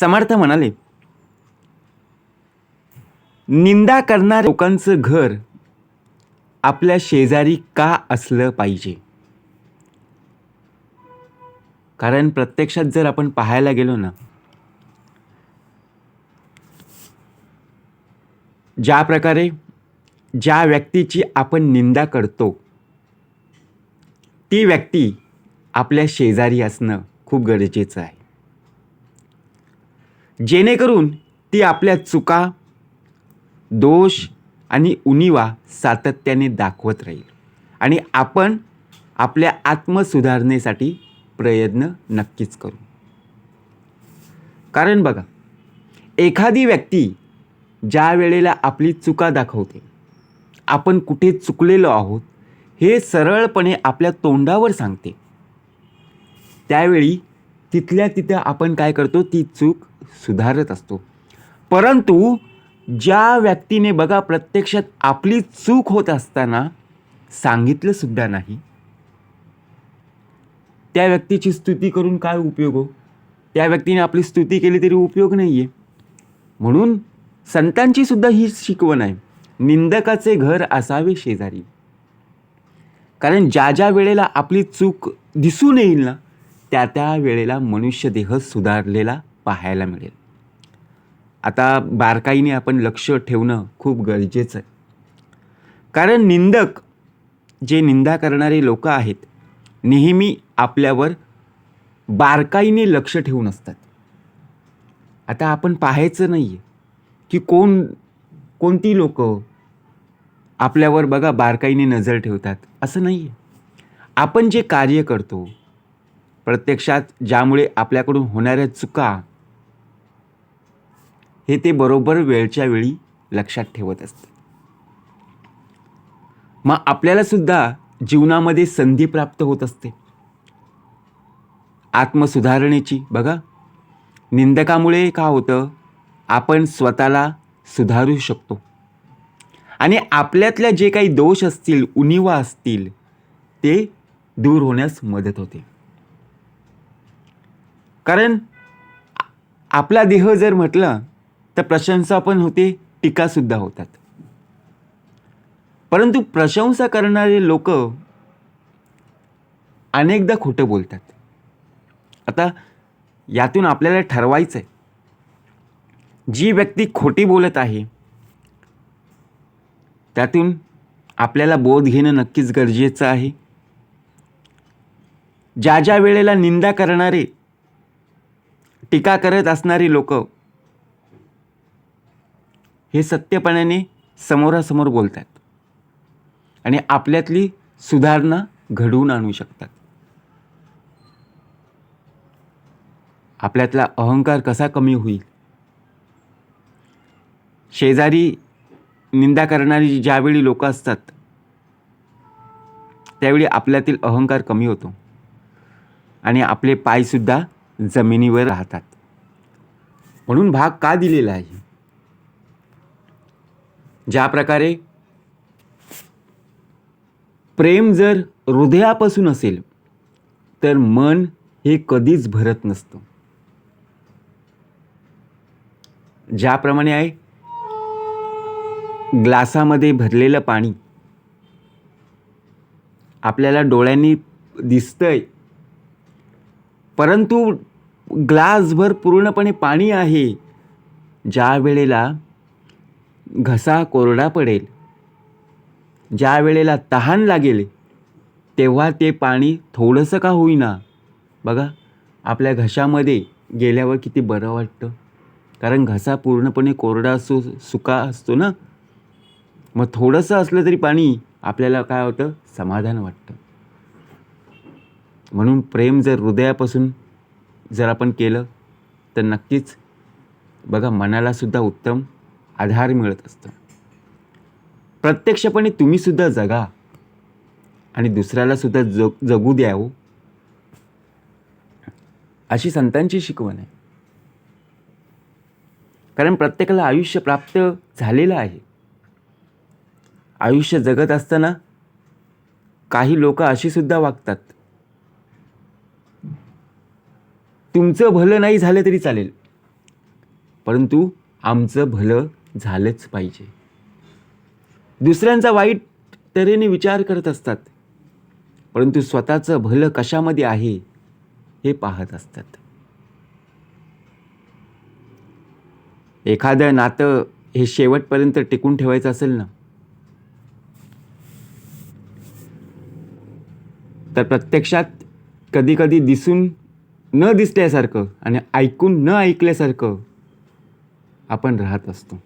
समर्थ म्हणाले निंदा करणाऱ्या लोकांचं घर आपल्या शेजारी का असलं पाहिजे? कारण प्रत्यक्षात जर आपण पाहायला गेलो ना ज्या प्रकारे ज्या व्यक्तीची आपण निंदा करतो ती व्यक्ती आपल्या शेजारी असणं खूप गरजेचं आहे. जेणेकरून ती आपल्या चुका दोष आणि उणीवा सातत्याने दाखवत राहील. आणि आपण आपल्या आत्मसुधारणेसाठी प्रयत्न नक्कीच करू. कारण बघा एखादी व्यक्ती ज्या वेळेला आपली चुका दाखवते आपण कुठे चुकलेलो आहोत हे सरळपणे आपल्या तोंडावर सांगते. त्यावेळी तिथल्या तिथं आपण काय करतो ती चूक सुधारत असतो. परंतु ज्या व्यक्तीने बघा प्रत्यक्षात आपली चूक होत असताना सांगितलं सुद्धा नाही त्या व्यक्तीची स्तुती करून काय उपयोग हो? त्या व्यक्तीने आपली स्तुती केली तरी उपयोग नाही आहे म्हणून संतांची सुद्धा ही शिकवण आहे निंदकाचे घर असावे शेजारी. कारण ज्या ज्या वेळेला आपली चूक दिसून येईल ना त्या त्या वेळेला मनुष्यदेह सुधारलेला पाहायला मिळेल. आता बारकाईने आपण लक्ष ठेवणं खूप गरजेचं आहे. कारण निंदक जे निंदा करणारे लोक आहेत नेहमी आपल्यावर बारकाईने लक्ष ठेवून असतात. आता आपण पाहायचं नाही आहे की कोण कोणती लोक आपल्यावर बघा बारकाईने नजर ठेवतात असं नाही आहे आपण जे कार्य करतो प्रत्यक्षात ज्यामुळे आपल्याकडून होणाऱ्या चुका हे ते बरोबर वेळच्या वेळी लक्षात ठेवत असते. मग आपल्यालासुद्धा जीवनामध्ये संधी प्राप्त होत असते. आत्मसुधारणेची बघा. निंदकामुळे का होतं? आपण स्वतःला सुधारू शकतो. आणि आपल्यातल्या जे काही दोष असतील उणीवा असतील ते दूर होण्यास मदत होते. कारण आपला देह जर म्हटलं तर प्रशंसा पण होते टीकासुद्धा होतात. परंतु प्रशंसा करणारे लोक अनेकदा खोटं बोलतात. आता यातून आपल्याला ठरवायचं आहे जी व्यक्ती खोटी बोलत आहे त्यातून आपल्याला बोध घेणं नक्कीच गरजेचं आहे. ज्या ज्या वेळेला निंदा करणारे टीका करत असणारी लोक हे सत्यपणाने समोरासमोर बोलतात आणि आपल्यातली सुधारणा घडवून आणू शकतात. आपल्यातला अहंकार कसा कमी होईल? शेजारी निंदा करणारी ज्यावेळी लोक असतात त्यावेळी आपल्यातील अहंकार कमी होतो. आणि आपले पायसुद्धा जमिनीवर राहतात. म्हणून भाग का दिलेला आहे? ज्या प्रकारे प्रेम जर हृदयापासून असेल तर मन हे कधीच भरत नसतं. ज्याप्रमाणे आहे ग्लासामध्ये भरलेलं पाणी आपल्याला डोळ्यांनी दिसतंय परंतु ग्लासभर पूर्णपणे पाणी आहे. ज्या वेळेला घसा कोरडा पडेल ज्या वेळेला तहान लागेल तेव्हा ते पाणी थोडंसं का होईना. बघा आपल्या घशामध्ये गेल्यावर किती बरं वाटतं. कारण घसा पूर्णपणे कोरडा असो सुका असतो ना. मग थोडंसं असलं तरी पाणी आपल्याला काय होतं? समाधान वाटतं. म्हणून प्रेम जर हृदयापासून जर आपण केलं तर नक्कीच बघा मनाला सुद्धा उत्तम आधार मिळत असतं. प्रत्यक्षपणे तुम्ही सुद्धा जगा आणि दुसऱ्याला सुद्धा जग जगू द्यावं अशी संतांची शिकवण आहे. कारण प्रत्येकाला आयुष्य प्राप्त झालेलं आहे. आयुष्य जगत असताना काही लोक अशी सुद्धा वागतात. तुमचं भलं नाही झालं तरी चालेल. परंतु आमचं भलं झालंच पाहिजे. दुसऱ्यांचा वाईट तऱ्हेने विचार करत असतात. परंतु स्वतःचं भलं कशामध्ये आहे हे पाहत असतात. एखादं नातं हे शेवटपर्यंत टिकून ठेवायचं असेल ना? तर प्रत्यक्षात कधीकधी दिसून न दिसल्यासारखं आणि ऐकून न ऐकल्यासारखं आपण राहत असतो.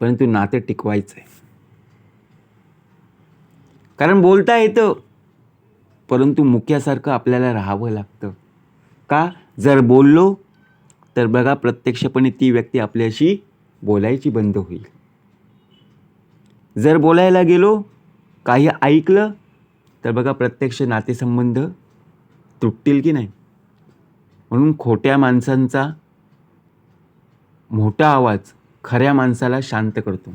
परंतु नाते टिकवायचं आहे कारण बोलता येतं परंतु मुख्यासारखं आपल्याला राहावं लागतं. का? जर बोललो तर बघा प्रत्यक्षपणे ती व्यक्ती आपल्याशी बोलायची बंद होईल. जर बोलायला गेलो काही ऐकलं तर बघा प्रत्यक्ष नातेसंबंध तुटतील की नाही? म्हणून खोट्या माणसांचा मोठा आवाज खऱ्या माणसाला शांत करतो.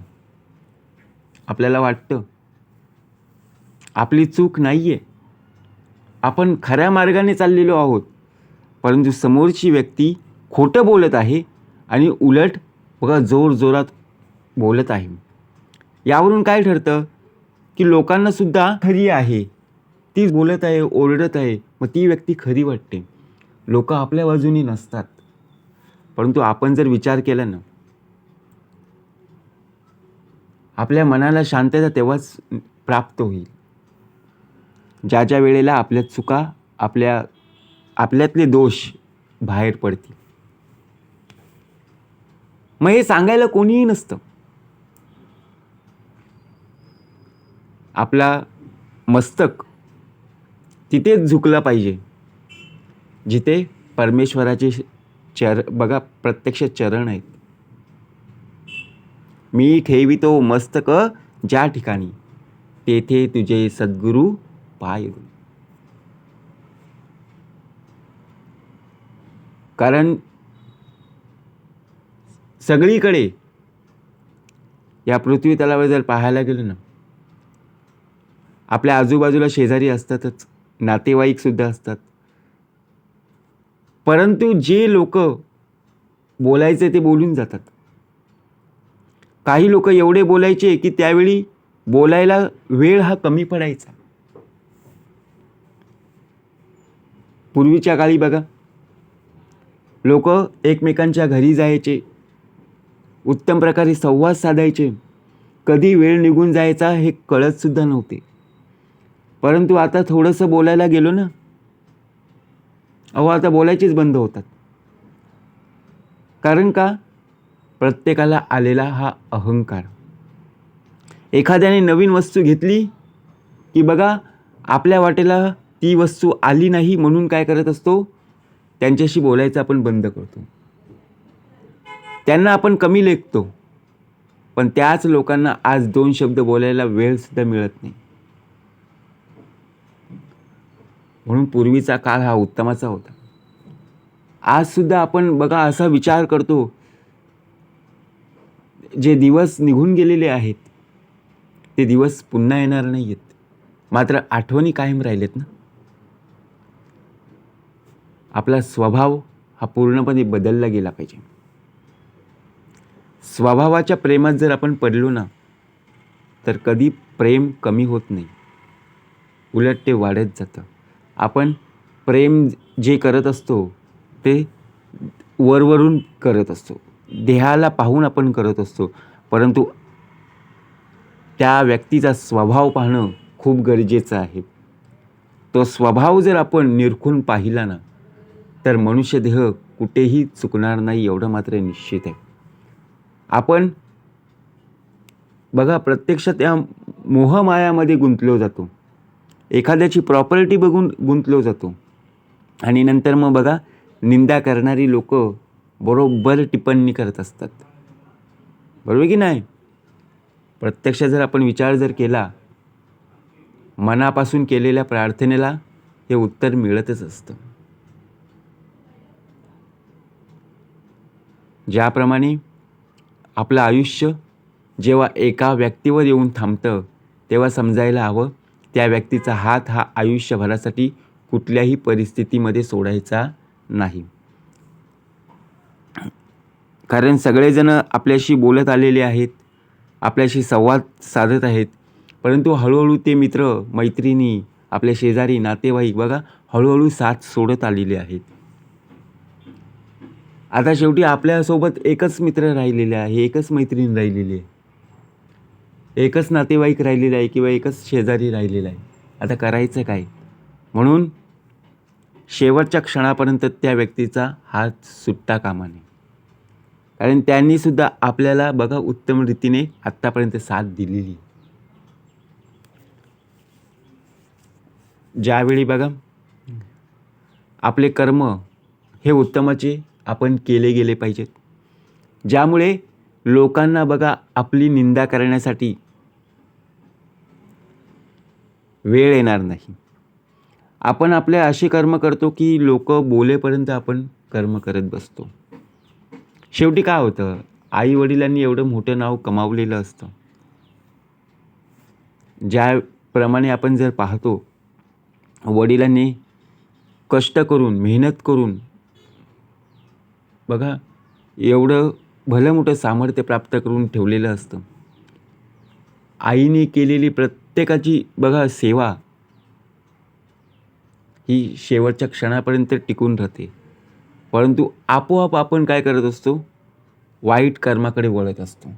आपल्याला वाटतं आपली चूक नाही आहे आपण खऱ्या मार्गाने चाललेलो आहोत परंतु समोरची व्यक्ती खोटं बोलत आहे आणि उलट बघा जोर जोरात बोलत आहे. यावरून काय ठरतं की लोकांनासुद्धा खरी आहे. ती बोलत आहे ओरडत आहे मग ती व्यक्ती खरी वाटते. लोक आपल्या बाजूनी नसतात. परंतु आपण जर विचार केला ना आपल्या मनाला शांतता तेव्हाच प्राप्त होईल. ज्या ज्या वेळेला आपल्या चुका आपल्या आपल्यातले दोष बाहेर पडतील. मग हे सांगायला कोणीही नसतं. आपला मस्तक तिथेच झुकलं पाहिजे. जिथे परमेश्वराचे चर बघा प्रत्यक्ष चरण आहेत. मी ठेवितो मस्तक ज्या ठिकाणी तेथे तुझे सद्गुरू पाय कारण सगळीकडे या पृथ्वी तलावर जर पाहायला गेलं ना आपल्या आजूबाजूला शेजारी असतातच. नातेवाईकसुद्धा असतात. परंतु जे लोक बोलायचे ते बोलून जातात. काही लोक एवढे बोलायचे की त्यावेळी बोलायला वेळ हा कमी पडायचा. पूर्वीच्या काळी बघा लोक एकमेकांच्या घरी जायचे उत्तम प्रकारे संवाद साधायचे. कधी वेळ निघून जायचा हे कळतसुद्धा नव्हते. परंतु आता थोडंसं बोलायला गेलो ना अहो आता बोलायचेच बंद होतात. कारण का? प्रत्येकाला आलेला हा अहंकार. एखाद्याने नवीन वस्तू घेतली की बघा आपल्या वाटेला ती वस्तू आली नाही म्हणून काय करत असतो? त्यांच्याशी बोलायचं आपण बंद करतो. त्यांना आपण कमी लेखतो. पण त्याच लोकांना आज दोन शब्द बोलायला वेळसुद्धा मिळत नाही. म्हणून पूर्वीचा काळ हा उत्तमाचा होता. आजसुद्धा आपण बघा असा विचार करतो जे दिवस निघून गेलेले आहेत ते दिवस पुन्हा येणार नाही आहेत मात्र आठवणी कायम राहिलेत ना? आपला स्वभाव हा पूर्णपणे बदलला गेला पाहिजे. स्वभावाच्या प्रेमात जर आपण पडलो ना तर कधी प्रेम कमी होत नाही. उलट ते वाढत जातं. आपण प्रेम जे करत असतो ते वरवरून करत असतो. देहाला पाहून आपण करत असतो. परंतु त्या व्यक्तीचा स्वभाव पाहणं खूप गरजेचं आहे. तो स्वभाव जर आपण निरखून पाहिला ना तर मनुष्यदेह कुठेही चुकणार नाही एवढं मात्र निश्चित आहे. आपण बघा प्रत्यक्षात या मोहमायामध्ये गुंतलो जातो. एखाद्याची प्रॉपर्टी बघून गुंतलो जातो. आणि नंतर मग बघा निंदा करणारी लोक बरोबर टिप्पणी करत असतात. बरोबर की नाही? प्रत्यक्ष जर आपण विचार जर केला मनापासून केलेल्या प्रार्थनेला हे उत्तर मिळतच असतं. ज्याप्रमाणे आपलं आयुष्य जेव्हा एका व्यक्तीवर येऊन थांबतं तेव्हा समजायला हवं त्या व्यक्तीचा हात हा आयुष्यभरासाठी कुठल्याही परिस्थितीमध्ये सोडायचा नाही. कारण सगळेजण आपल्याशी बोलत आलेले आहेत आपल्याशी संवाद साधत आहेत परंतु हळूहळू ते मित्र मैत्रिणी आपल्या शेजारी नातेवाईक बघा हळूहळू साथ सोडत आलेले आहेत. आता शेवटी आपल्यासोबत एकच मित्र राहिलेले आहे एकच मैत्रीण राहिलेली आहे. एकच नातेवाईक राहिलेला आहे किंवा एकच शेजारी राहिलेला आहे. आता करायचं काय? म्हणून शेवटच्या क्षणापर्यंत त्या व्यक्तीचा हात सुटता कामा नये कारण त्यांनीसुद्धा आपल्याला बघा उत्तम रीतीने आत्तापर्यंत साथ दिलेली. ज्यावेळी बघा आपले कर्म हे उत्तमाचे आपण केले गेले पाहिजेत. ज्यामुळे लोकांना बघा आपली निंदा करण्यासाठी वेळ येणार नाही. आपण आपले असे कर्म करतो की लोक बोलेपर्यंत आपण कर्म करत बसतो. शेवटी काय होतं? आई वडिलांनी एवढं मोठं नाव कमावलेलं असतं. ज्याप्रमाणे आपण जर पाहतो वडिलांनी कष्ट करून मेहनत करून बघा एवढं भलं मोठं सामर्थ्य प्राप्त करून ठेवलेलं असतं. आईने केलेली प्रत्येकाची बघा सेवा ही शेवटच्या क्षणापर्यंत टिकून राहते. परंतु आपोआप आपण काय करत असतो? वाईट कर्माकडे वळत असतो.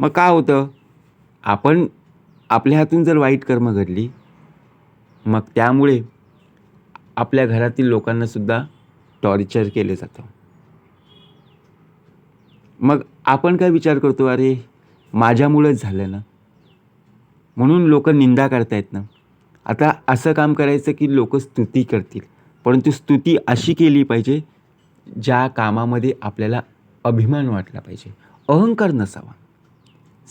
मग काय होतं? आपण आपल्या हातून जर वाईट कर्म घडली मग त्यामुळे आपल्या घरातील लोकांनासुद्धा टॉर्चर केलं जातं. मग आपण काय विचार करतो? अरे माझ्यामुळेच झालं ना? म्हणून लोक निंदा करतायत ना? आता असं काम करायचं की लोक स्तुती करतील परंतु स्तुती अशी केली पाहिजे ज्या कामामध्ये आपल्याला अभिमान वाटला पाहिजे. अहंकार नसावा.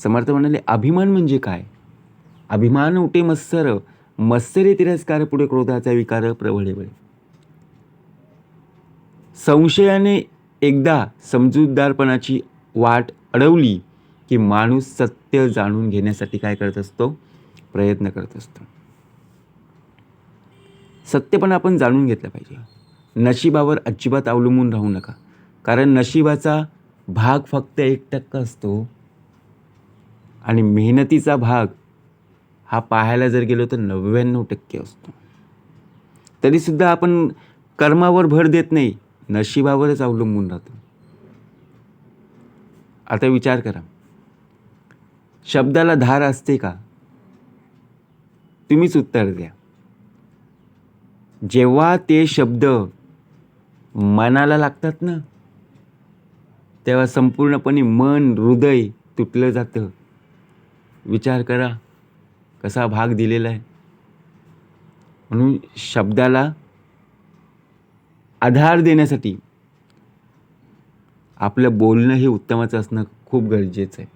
समर्थ म्हणाले अभिमान म्हणजे काय? अभिमान उठे मत्सर मत्सरे तिरस्कार पुढे क्रोधाचा विकार प्रवळे बळे. संशयाने एकदा समजूतदारपणाची वाट अडवली की माणूस सत्य जाणून घेण्यासाठी काय करत असतो? प्रयत्न करत असतो. सत्य पण आपण जाणून घेतलं पाहिजे. नशिबावर अजिबात अवलंबून राहू नका. कारण नशिबाचा भाग फक्त एक टक्का असतो. आणि मेहनतीचा भाग हा पाहायला जर गेलो तर नव्याण्णव टक्के असतो. तरीसुद्धा आपण कर्मावर भर देत नाही. नशिबावरच अवलंबून राहतो. आता विचार करा. शब्दाला धार असते का? तुम्हीच उत्तर द्या. जेव्हा ते शब्द मनाला लागतात ना तेव्हा संपूर्णपणे मन हृदय तुटलं जातं. विचार करा कसा भाग दिलेला आहे. म्हणून शब्दाला आधार देण्यासाठी आपलं बोलणं हे उत्तमाचं असणं खूप गरजेचं आहे.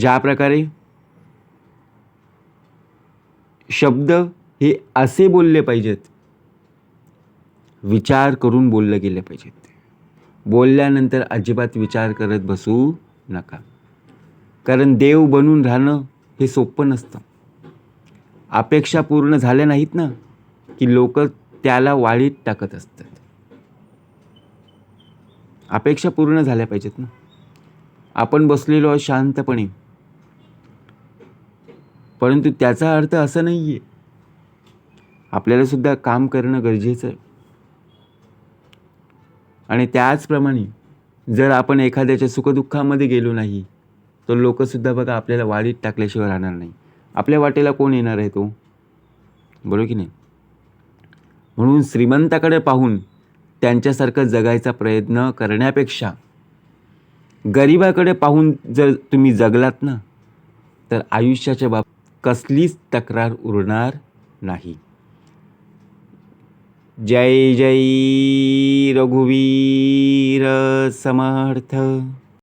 ज्या प्रकारे शब्द हे असे बोलले पाहिजेत विचार करून बोललं गेले पाहिजेत. बोलल्यानंतर अजिबात विचार करत बसू नका. कारण देव बनून राहणं हे सोपं नसतं. अपेक्षा पूर्ण झाल्या नाहीत ना की लोक त्याला वाळीत टाकत असतात. अपेक्षा पूर्ण झाल्या पाहिजेत ना. आपण बसलेलो आहोत शांतपणे. परंतु त्याचा अर्थ असं नाही आहे आपल्याला सुद्धा काम करणं गरजेचं आहे. आणि त्याचप्रमाणे जर आपण एखाद्याच्या सुखदुःखामध्ये गेलो नाही तर लोकसुद्धा बघा आपल्याला वाढीत टाकल्याशिवाय राहणार नाही. आपल्या वाटेला कोण येणार आहे तो? बरोबर की नाही? म्हणून श्रीमंताकडे पाहून त्यांच्यासारखं जगायचा प्रयत्न करण्यापेक्षा गरिबाकडे पाहून जर तुम्ही जगलात ना तर आयुष्याच्या बाब कसलीच तक्रार उरणार नाही. जय जय रघुवीर समर्थ.